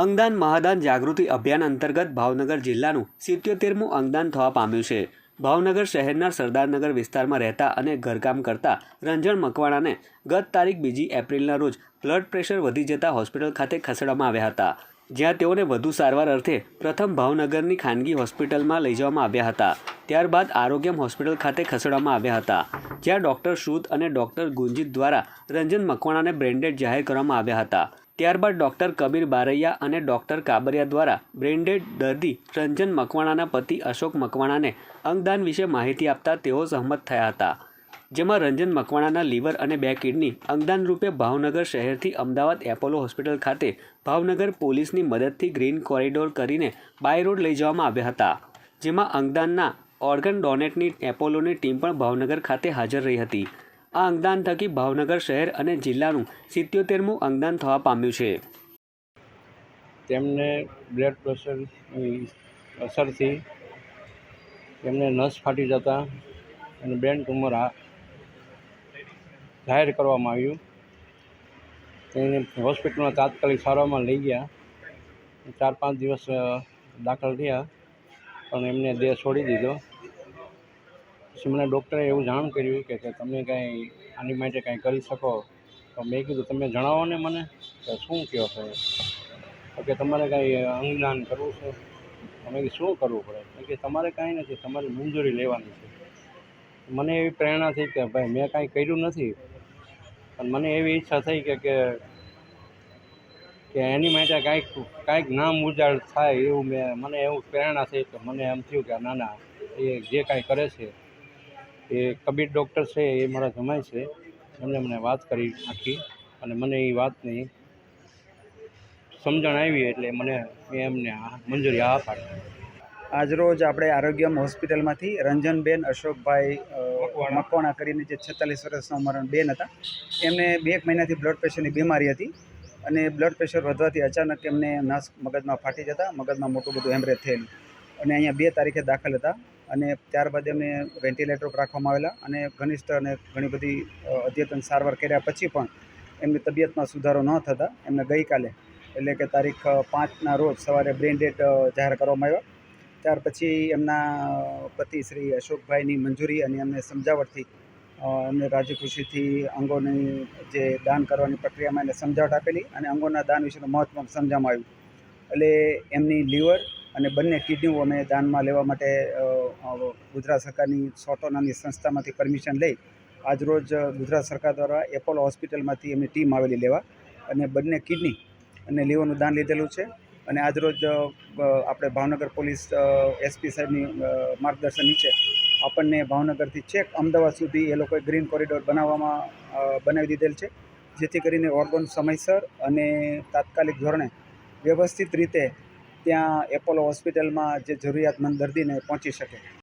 અંગદાન મહાદાન જાગૃતિ અભિયાન અંતર્ગત ભાવનગર જિલ્લાનું સિત્યોતેરમું અંગદાન થવા પામ્યું છે. ભાવનગર શહેરના સરદારનગર વિસ્તારમાં રહેતા અને ઘરકામ કરતા રંજણ મકવાણાને ગત તારીખ બીજી એપ્રિલના રોજ બ્લડ પ્રેશર વધી જતાં હોસ્પિટલ ખાતે ખસેડવામાં આવ્યા હતા. જ્યાં તેઓને વધુ સારવાર અર્થે પ્રથમ ભાવનગરની ખાનગી હોસ્પિટલમાં લઈ જવામાં આવ્યા હતા. ત્યારબાદ આરોગ્યમ હોસ્પિટલ ખાતે ખસેડવામાં આવ્યા હતા. જ્યાં ડૉક્ટર શુદ્ધ અને ડૉક્ટર ગુંજીત દ્વારા રંજન મકવાણાને બ્રેન્ડેડ જાહેર કરવામાં આવ્યા હતા. ત્યારબાદ ડૉક્ટર કબીર બારૈયા અને ડૉક્ટર કાબરિયા દ્વારા બ્રેન્ડેડ દર્દી રંજન મકવાણાના પતિ અશોક મકવાણાને અંગદાન વિશે માહિતી આપતા તેઓ સહમત થયા હતા. જેમાં રંજન મકવાણાના લીવર અને બે કિડની અંગદાન રૂપે ભાવનગર શહેરથી અમદાવાદ એપોલો હોસ્પિટલ ખાતે ભાવનગર પોલીસની મદદથી ગ્રીન કોરિડોર કરીને બાય રોડ લઈ જવામાં આવ્યા હતા. જેમાં અંગદાનના ઓર્ગન ડોનેટની એપોલોની ટીમ પણ ભાવનગર ખાતે હાજર રહી હતી. આ અંગદાન થકી ભાવનગર શહેર અને જિલ્લાનું સિત્યોતેરમું અંગદાન થવા પામ્યું છે. તેમને બ્લડ પ્રેશરની અસરથી તેમને નસ ફાટી જતા અને બ્રેન ટ્યુમર જાહેર કરવામાં આવ્યું. તેને હોસ્પિટલમાં તાત્કાલિક સારવારમાં લઈ ગયા. ચાર પાંચ દિવસ દાખલ થયા, પણ એમને દેહ છોડી દીધો. પછી મને ડૉક્ટરે એવું જાણ કર્યું કે તમે કાંઈ આની માટે કાંઈ કરી શકો. તો મેં કીધું, તમે જણાવો ને મને. કે શું કહો છો તો કે, તમારે કાંઈ અંગદાન કરવું છે? અમે શું કરવું પડે? કે, તમારે કાંઈ નથી, તમારે મંજૂરી લેવાની છે. મને એવી પ્રેરણા થઈ કે, ભાઈ, મેં કાંઈ કર્યું નથી. પણ મને એવી ઈચ્છા થઈ કે કે કે એની માટે કાંઈક કાંઈક નામ ઉજાડ થાય એવું મેં મને એવું પ્રેરણા થઈ કે મને એમ થયું કે, ના ના, એ જે કાંઈ કરે છે એ કબીર ડૉક્ટર છે, એ મારા જમાય છે. એમણે મને વાત કરી આખી અને મને એ વાતની સમજણ આવી એટલે મને મેં એમને આ મંજૂરી હા પાડી આજરોજ આપણે આરોગ્યમ હોસ્પિટલમાંથી રંજનબેન અશોકભાઈ મકવાણા કરીને જે છેતાલીસ વર્ષના ઉંમરના બેન હતા, એમને બે એક મહિનાથી બ્લડ પ્રેશરની બીમારી હતી અને બ્લડ પ્રેશર વધવાથી અચાનક એમને નસ મગજમાં ફાટી જતા, મગજમાં મોટું બધું હેમરેજ થયેલું. અને અહીંયા બે તારીખે દાખલ હતા. અને ત્યારબાદ એમને વેન્ટિલેટર પર રાખવામાં આવેલા અને ઘનિષ્ઠ અને ઘણી બધી અદ્યતન સારવાર કર્યા પછી પણ એમની તબિયતમાં સુધારો ન થતાં એમને ગઈકાલે, એટલે કે તારીખ પાંચના રોજ સવારે બ્રેન ડેટ જાહેર કરવામાં આવ્યો. ત્યાર પછી એમના પતિ શ્રી અશોકભાઈની મંજૂરી અને એમને સમજાવટથી એમને રાજી અંગોની જે દાન કરવાની પ્રક્રિયામાં એને સમજાવટ આપેલી અને અંગોના દાન વિશેનું મહત્ત્વ સમજાવવામાં આવ્યું. એટલે એમની લીવર અને બંને કિડનીઓ અમે દાનમાં લેવા માટે ગુજરાત સરકારની સોટો નામની સંસ્થામાંથી પરમિશન લઈ આજરોજ ગુજરાત સરકાર દ્વારા એપોલો હોસ્પિટલમાંથી એમની ટીમ આવેલી લેવા અને બંને કિડની અને લીવરનું દાન લીધેલું છે. અને આજરોજ આપણે ભાવનગર પોલીસ એસપી સાહેબની માર્ગદર્શન નીચે આપણને ભાવનગરથી છેક અમદાવાદ સુધી એ લોકોએ ગ્રીન કોરિડોર બનાવવામાં બનાવી દીધેલ છે. જેથી કરીને ઓર્ગન સમયસર અને તાત્કાલિક ધોરણે વ્યવસ્થિત રીતે ત્યાં એપોલો હોસ્પિટલમાં જે જરૂરિયાતમંદ દર્દીને પહોંચી શકે.